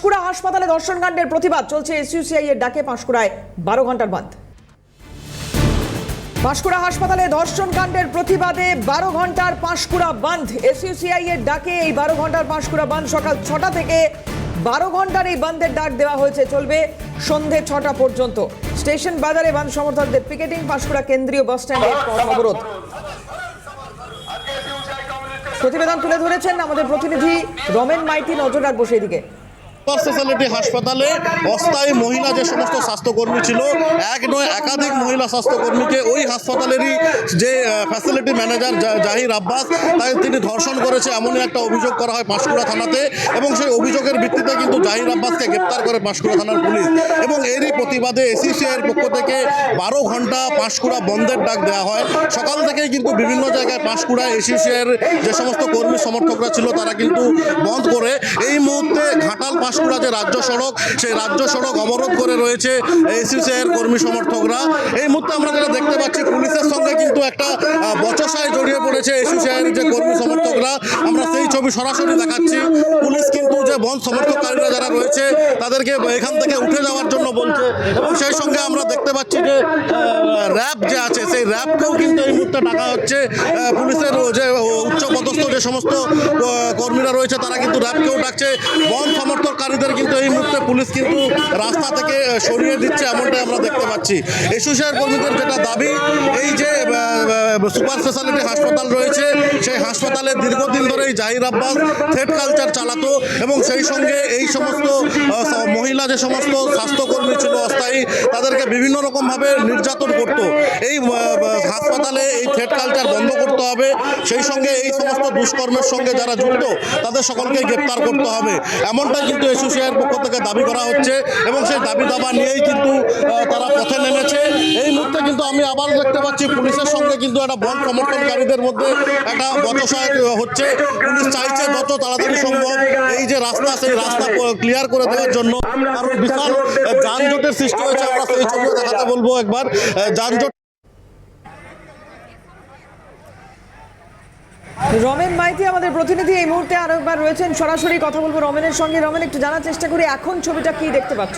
পাঁশকুড়া হাসপাতালে ধর্ষণকাণ্ডের প্রতিবাদ চলছে এসইউসিআই এর ডাকে পাঁশকুড়ায় বারো ঘণ্টার বাঁধ। পাঁশকুড়া হাসপাতালে ধর্ষণকাণ্ডের প্রতিবাদে বারো ঘণ্টার পাঁশকুড়া বাঁধ। এসইউসিআই এর ডাকে এই বারো ঘণ্টার পাঁশকুড়া বাঁধ সকাল ছটা থেকে বারো ঘণ্টার এই বাঁধের ডাক দেওয়া হয়েছে। চলবে সন্ধে ছটা পর্যন্ত। স্টেশন বাজারে বাঁধ সমর্থকদের পিকেটিং, পাঁশকুড়া কেন্দ্রীয় বাস স্ট্যান্ডে অবরোধ। প্রতিবেদন তুলে ধরেছেন আমাদের প্রতিনিধি রমেন মাইতি। নজর রাখব সেই দিকে সুপার স্পেশালিটি হাসপাতালে অস্থায়ী মহিলা যে সমস্ত স্বাস্থ্যকর্মী ছিল, এক নয়, একাধিক মহিলা স্বাস্থ্যকর্মীকে ওই হাসপাতালেরই যে ফ্যাসিলিটি ম্যানেজার জাহির আব্বাস, তাই তিনি ধর্ষণ করেছে এমনই একটা অভিযোগ করা হয় পাঁশকুড়া থানাতে এবং সেই অভিযোগের ভিত্তিতে কিন্তু জাহির আব্বাসকে গ্রেপ্তার করে পাঁশকুড়া থানার পুলিশ। এবং এরই প্রতিবাদে এসিসিআইয়ের পক্ষ থেকে বারো ঘণ্টা পাঁশকুড়া বন্ধের ডাক দেওয়া হয়। সকাল থেকেই কিন্তু বিভিন্ন জায়গায় পাঁশকুড়ায় এসিসিআইয়ের যে সমস্ত কর্মী সমর্থকরা ছিল, তারা কিন্তু বন্ধ করে। এই মুহূর্তে ঘাটাল পাঁশকুড়া যে রাজ্য সড়ক, সেই রাজ্য সড়ক অবরোধ করে রয়েছে এসিসিআইয়ের কর্মী সমর্থকরা। এই মুহূর্তে আমরা যেটা দেখতে পাচ্ছি, পুলিশের সঙ্গে কিন্তু একটা বচসায় জড়িয়ে পড়েছে এসিসিআইয়ের যে কর্মী সমর্থকরা। আমরা সেই ছবি সরাসরি দেখাচ্ছি। পুলিশ কিন্তু যে বন্ধ সমর্থককারীরা রয়েছে তাদেরকে এখান থেকে উঠে যাওয়ার জন্য বলছে। এবং সেই সঙ্গে আমরা দেখতে পাচ্ছি যে র্যাব যে আছে, সেই র্যাবকেও কিন্তু এই মুহূর্তে ডাকা হচ্ছে। পুলিশের যে উচ্চ পদস্থ যে সমস্ত কর্মীরা রয়েছে, তারা কিন্তু র্যাবকেও ডাকছে। বন্ধ সমর্থককারীদের কিন্তু এই মুহূর্তে পুলিশ কিন্তু রাস্তা থেকে সরিয়ে দিচ্ছে, এমনটাই আমরা দেখতে পাচ্ছি। এসোসিয়েট কর্মীদের যেটা দাবি, এই যে সুপার স্পেশালিটি হাসপাতাল রয়েছে, সেই হাসপাতালে দীর্ঘদিন ধরেই জাহির আব্বাস থ্রেড কালচার চালাতো, এবং সেই সঙ্গে এই সমস্ত মহিলা যে সমস্ত স্বাস্থ্যকর্মী ছিল অস্থায়ী, তাদেরকে বিভিন্ন রকমভাবে নির্যাতন করত। এই হাসপাতালে এই থ্রেড কালচার বন্ধ করতে হবে। সেই সঙ্গে এই সমস্ত দুষ্কর্মের সঙ্গে যারা যুক্ত, তাদের সকলকে গ্রেপ্তার করতে হবে। এমনটা কিন্তু এসোসিয়ের পক্ষ থেকে দাবি করা হচ্ছে এবং সেই দাবি দাবা নিয়েই কিন্তু তারা পথে নেমেছে। এই মুহূর্তে কিন্তু আমি আবার দেখতে পাচ্ছি পুলিশের সঙ্গে কিন্তু একটা বন সমর্থনকারীদের মধ্যে একটা বচসায় হচ্ছে। পুলিশ চাইছে যত তাড়াতাড়ি সম্ভব এই যে রাস্তা, সেই রাস্তা ক্লিয়ার করে দেওয়ার জন্য। কারণ বিশাল যানজটের সৃষ্টি হয়েছে। আমরা সেই ছবিও দেখাতে বলব একবার। যানজট রমেন মাইতি আমাদের প্রতিনিধি। এই মুহূর্তে আরও একবার রয়েছেন। সরাসরি কথা বলব রমেনের সঙ্গে। রমেন একটু জানার চেষ্টা করি এখন ছবিটা কি দেখতে পাচ্ছ?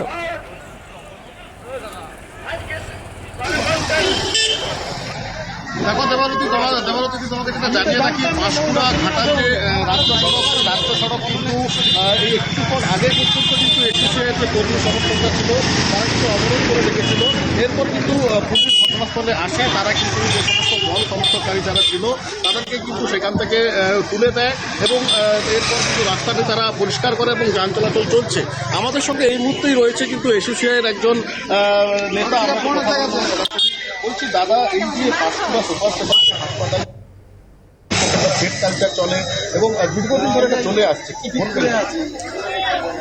দেখো, দেবারতী তোমার দেবারতী তোমাদের যেটা জানিয়ে রাখি পাঁশকুড়া ঘাটাল যে রাজ্য সড়ক রাজ্য সড়ক কিন্তু একটুক্ষণ আগে পর্যন্ত কিন্তু একুশে যে কর্মী সমর্থকরা ছিল, তারা কিন্তু অবরোধ করে রেখেছিল এরপর কিন্তু পুলিশ ঘটনাস্থলে আসে, তারা কিন্তু যে সমস্ত বল সমর্থককারী যারা ছিল, তাদেরকে কিন্তু সেখান থেকে তুলে দেয় এবং এরপর কিন্তু রাস্তাটি তারা পরিষ্কার করে এবং যান চলাচল চলছে আমাদের সঙ্গে এই মুহূর্তেই রয়েছে কিন্তু এসোসিয়ের একজন নেতা। বলছি দাদা এই যে পাঁশকুড়া সুপার স্পেশালিটি হাসপাতাল পেট কালচার চলে এবং দীর্ঘদিন ধরে এটা চলে আসছে কি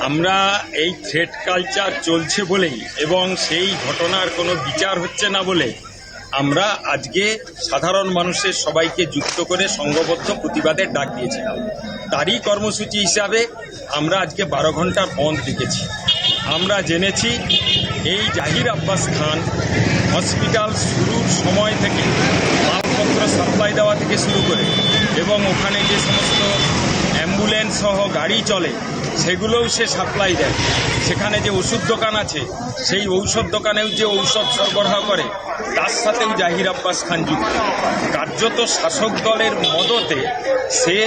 আমরা এই থ্রেড কালচার চলছে বলেই এবং সেই ঘটনার কোনো বিচার হচ্ছে না বলে আমরা আজকে সাধারণ মানুষের সবাইকে যুক্ত করে সংঘবদ্ধ প্রতিবাদের ডাক দিয়েছিলাম। তারই কর্মসূচি হিসাবে আমরা আজকে বারো ঘণ্টার বন্ধ রেখেছি আমরা জেনেছি এই জাহির আব্বাস খান হসপিটাল শুরুর সময় থেকে মালপত্র সাপ্লাই দেওয়া থেকে শুরু করে এবং ওখানে যে সমস্ত অ্যাম্বুলেন্স সহ গাড়ি চলে, সেগুলোও সে সাপ্লাই দেয়। সেখানে যে ওষুধ দোকান আছে, সেই ঔষধ দোকানেও যে ঔষধ সরবরাহ করে, তার সাথেও জাহির আব্বাস খান যুক্ত। কার্যত শাসক দলের মদতে সে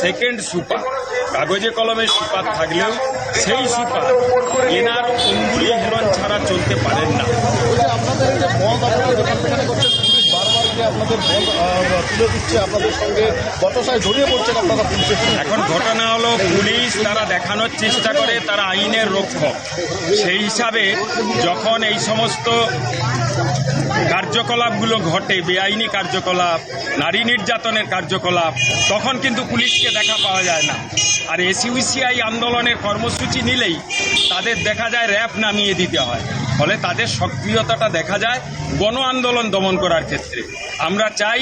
সেকেন্ড সুপার। কাগজে কলমে সুপার থাকলেও সেই সুপার এনার চলতে পারেন না। আপনাদের যে বন্ধ আপনারা যেখান সেখানে করছেন পুলিশ বারবার গিয়ে আপনাদের বন্ধ তুলে দিচ্ছে আপনাদের সঙ্গে। বটসায় জড়িয়ে পড়ছেন আপনারা পুলিশের এখন ঘটনা হলো পুলিশ তারা দেখানোর চেষ্টা করে তারা আইনের রক্ষক। সেই হিসাবে যখন এই সমস্ত কার্যকলাপগুলো ঘটে বেআইনি কার্যকলাপ নারী নির্যাতনের কার্যকলাপ তখন কিন্তু পুলিশকে দেখা পাওয়া যায় না। আর এসইউসিআই আন্দোলনের কর্মসূচি নিলেই তাদের দেখা যায় র্যাব নামিয়ে দিতে হয়। ফলে তাদের সক্রিয়তাটা দেখা যায় গণ আন্দোলন দমন করার ক্ষেত্রে। আমরা চাই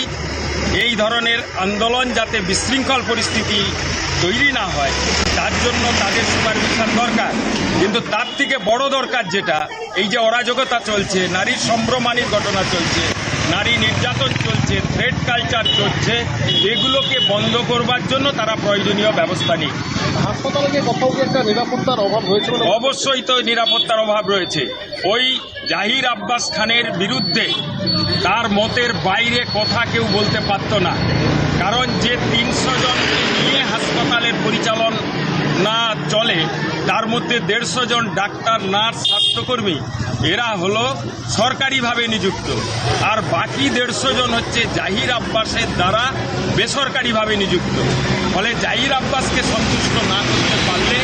এই ধরনের আন্দোলন যাতে বিশৃঙ্খল পরিস্থিতি তৈরি না হয়। তার জন্য তাদের সুপারভিশন দরকার। কিন্তু তার থেকে বড় দরকার যেটা, এই যে অরাজকতা চলছে, নারীর সম্ভ্রমানির ঘটনা চলছে নারী নির্যাতন চলছে থ্রেড কালচার চলছে এগুলোকে বন্ধ করবার জন্য তারা প্রয়োজনীয় ব্যবস্থা নিক। হাসপাতালে কোথাও একটা নিরাপত্তার অভাব রয়েছে অবশ্যই তো নিরাপত্তার অভাব রয়েছে। ওই জাহির আব্বাস খানের বিরুদ্ধে তার মতের বাইরে কথা কেউ বলতে পারত না। কারণ যে তিনশো জনকে নিয়ে হাসপাতালের পরিচালন না চলে তার মধ্যে দেড়শো জন ডাক্তার নার্স স্বাস্থ্যকর্মী এরা হলো সরকারিভাবে নিযুক্ত। আর বাকি দেড়শো জন হচ্ছে জাহির আব্বাসের দ্বারা বেসরকারিভাবে নিযুক্ত। ফলে জাহির আব্বাসকে সন্তুষ্ট না করতে পারলে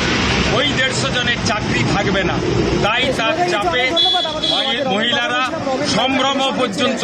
ওই দেড়শো জনের চাকরি থাকবে না। তাই তার চাপে মহিলারা সম্ভ্রম পর্যন্ত।